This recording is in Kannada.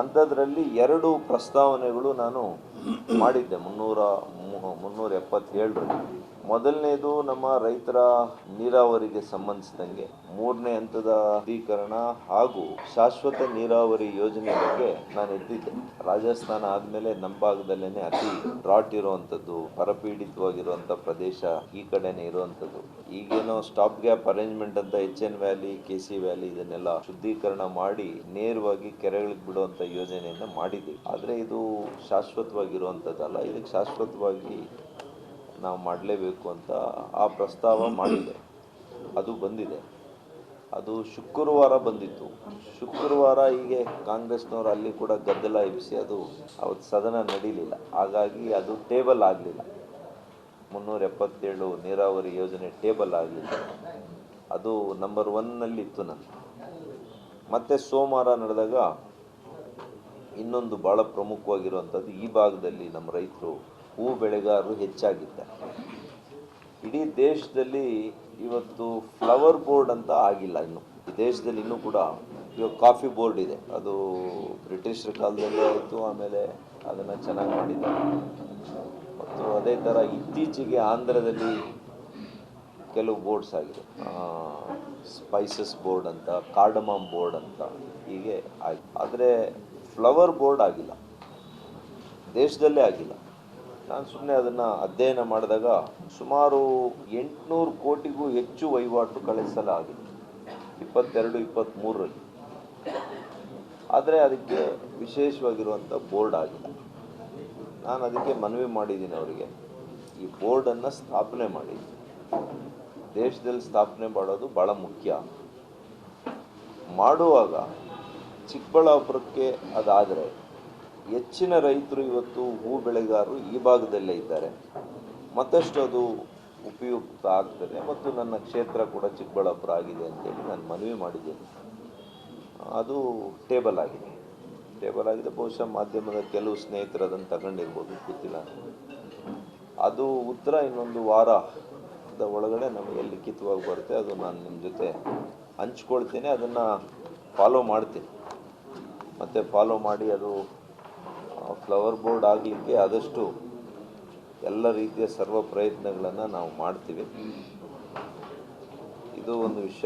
ಅಂಥದ್ರಲ್ಲಿ ಎರಡು ಪ್ರಸ್ತಾವನೆಗಳು ನಾನು ಮಾಡಿದ್ದೆ, ಮುನ್ನೂರ ಮುನ್ನೂರ ಎಪ್ಪತ್ತೇಳು ಮೊದಲನೇದು ನಮ್ಮ ರೈತರ ನೀರಾವರಿಗೆ ಸಂಬಂಧಿಸಿದಂಗೆ, ಮೂರನೇ ಹಂತದ ಶುದ್ಧೀಕರಣ ಹಾಗೂ ಶಾಶ್ವತ ನೀರಾವರಿ ಯೋಜನೆ ಬಗ್ಗೆ ನಾನು ಎದ್ದಿದ್ದೆ ರಾಜಸ್ಥಾನ ಆದಮೇಲೆ ನಮ್ಮ ಭಾಗದಲ್ಲೇನೆ ಅತಿ ಡ್ರಾಟ್ ಇರುವಂಥದ್ದು ಬರಪೀಡಿತವಾಗಿರುವಂಥ ಪ್ರದೇಶ ಈ ಕಡೆನೇ ಇರುವಂಥದ್ದು. ಈಗೇನೋ ಸ್ಟಾಪ್ ಗ್ಯಾಪ್ ಅರೇಂಜ್ಮೆಂಟ್ ಅಂತ H N valley K C valley ಇದನ್ನೆಲ್ಲ ಶುದ್ಧೀಕರಣ ಮಾಡಿ ನೇರವಾಗಿ ಕೆರೆಗಳಿಗೆ ಬಿಡುವಂಥ ಯೋಜನೆಯನ್ನು ಮಾಡಿದ್ದೀವಿ ಆದರೆ ಇದು ಶಾಶ್ವತವಾಗಿರುವಂಥದ್ದಲ್ಲ ಇದಕ್ಕೆ ಶಾಶ್ವತವಾಗಿ ನಾವು ಮಾಡಲೇಬೇಕು ಅಂತ ಆ ಪ್ರಸ್ತಾವ ಮಾಡಿದೆ. ಅದು ಬಂದಿದೆ. ಅದು ಶುಕ್ರವಾರ ಬಂದಿತ್ತು. ಶುಕ್ರವಾರ ಹೀಗೆ ಕಾಂಗ್ರೆಸ್ನವರು ಅಲ್ಲಿ ಕೂಡ ಗದ್ದಲ ಎಬ್ಬಿಸಿ ಅದು ಅವತ್ತು ಸದನ ನಡೀಲಿಲ್ಲ. ಹಾಗಾಗಿ ಅದು ಟೇಬಲ್ ಆಗಲಿಲ್ಲ. ಮುನ್ನೂರ ಎಪ್ಪತ್ತೇಳು ನೀರಾವರಿ ಯೋಜನೆ ಟೇಬಲ್ ಆಗಲಿಲ್ಲ. ಅದು ನಂಬರ್ ಒನ್ನಲ್ಲಿತ್ತು ನನ್ನ ಮತ್ತೆ ಸೋಮವಾರ ನಡೆದಾಗ ಇನ್ನೊಂದು ಭಾಳ ಪ್ರಮುಖವಾಗಿರುವಂಥದ್ದು ಈ ಭಾಗದಲ್ಲಿ ನಮ್ಮ ರೈತರು ಹೂ ಬೆಳೆಗಾರರು ಹೆಚ್ಚಾಗಿದ್ದಾರೆ. ಇಡೀ ದೇಶದಲ್ಲಿ ಇವತ್ತು ಫ್ಲವರ್ ಬೋರ್ಡ್ ಅಂತ ಆಗಿಲ್ಲ ಇನ್ನು. ಈ ದೇಶದಲ್ಲಿ ಇನ್ನೂ ಕೂಡ ಇವಾಗ ಕಾಫಿ ಬೋರ್ಡ್ ಇದೆ. ಅದು ಬ್ರಿಟಿಷರ ಕಾಲದಲ್ಲೇ ಆಯಿತು, ಆಮೇಲೆ ಅದನ್ನು ಚೆನ್ನಾಗಿ ಮಾಡಿದ್ದಾರೆ. ಮತ್ತು ಅದೇ ಥರ ಇತ್ತೀಚೆಗೆ ಆಂಧ್ರದಲ್ಲಿ ಕೆಲವು ಬೋರ್ಡ್ಸ್ ಆಗಿದೆ. ಸ್ಪೈಸಸ್ ಬೋರ್ಡ್ ಅಂತ ಕಾರ್ಡಮಮ್ ಬೋರ್ಡ್ ಅಂತ ಹೀಗೆ ಆಗಿ ಆದರೆ ಫ್ಲವರ್ ಬೋರ್ಡ್ ಆಗಿಲ್ಲ. ದೇಶದಲ್ಲೇ ಆಗಿಲ್ಲ. ನಾನು ಸುಮ್ಮನೆ ಅದನ್ನು ಅಧ್ಯಯನ ಮಾಡಿದಾಗ ಸುಮಾರು ಎಂಟುನೂರು ಕೋಟಿಗೂ ಹೆಚ್ಚು ವಹಿವಾಟು ಕಳಿಸಲ ಆಗಿಲ್ಲ ಇಪ್ಪತ್ತೆರಡು ಇಪ್ಪತ್ತ್ಮೂರರಲ್ಲಿ ಆದರೆ ಅದಕ್ಕೆ ವಿಶೇಷವಾಗಿರುವಂಥ ಬೋರ್ಡ್ ಆಗಿಲ್ಲ. ನಾನು ಅದಕ್ಕೆ ಮನವಿ ಮಾಡಿದ್ದೀನಿ ಅವರಿಗೆ. ಈ ಬೋರ್ಡನ್ನು ಸ್ಥಾಪನೆ ಮಾಡಿ. ದೇಶದಲ್ಲಿ ಸ್ಥಾಪನೆ ಮಾಡೋದು ಭಾಳ ಮುಖ್ಯ. ಮಾಡುವಾಗ ಚಿಕ್ಕಬಳ್ಳಾಪುರಕ್ಕೆ ಅದಾದರೆ ಹೆಚ್ಚಿನ ರೈತರು ಇವತ್ತು ಹೂ ಬೆಳೆಗಾರರು ಈ ಭಾಗದಲ್ಲೇ ಇದ್ದಾರೆ. ಮತ್ತಷ್ಟು ಅದು ಉಪಯುಕ್ತ ಆಗ್ತದೆ ಮತ್ತು ನನ್ನ ಕ್ಷೇತ್ರ ಕೂಡ ಚಿಕ್ಕಬಳ್ಳಾಪುರ ಆಗಿದೆ ಅಂತೇಳಿ ನಾನು ಮನವಿ ಮಾಡಿದ್ದೇನೆ. ಅದು ಟೇಬಲ್ ಆಗಿದೆ. ಟೇಬಲ್ ಆಗಿದೆ, ಬಹುಶಃ ಮಾಧ್ಯಮದ ಕೆಲವು ಸ್ನೇಹಿತರು ಅದನ್ನು ತಗೊಂಡಿರ್ಬೋದು, ಗೊತ್ತಿಲ್ಲ. ಅದು ಉತ್ತರ ಇನ್ನೊಂದು ವಾರದ ಒಳಗಡೆ ನಮಗೆ ಲಿಖಿತವಾಗಿ ಬರುತ್ತೆ. ಅದು ನಾನು ನಿಮ್ಮ ಜೊತೆ ಹಂಚ್ಕೊಳ್ತೇನೆ, ಅದನ್ನು ಫಾಲೋ ಮಾಡ್ತೀನಿ. ಮತ್ತು ಫಾಲೋ ಮಾಡಿ ಅದು ಫ್ಲವರ್ ಬೋರ್ಡ್ ಆಗಲಿಕ್ಕೆ ಆದಷ್ಟು ಎಲ್ಲ ರೀತಿಯ ಸರ್ವ ಪ್ರಯತ್ನಗಳನ್ನು ನಾವು ಮಾಡ್ತೀವಿ. ಇದು ಒಂದು ವಿಷಯ.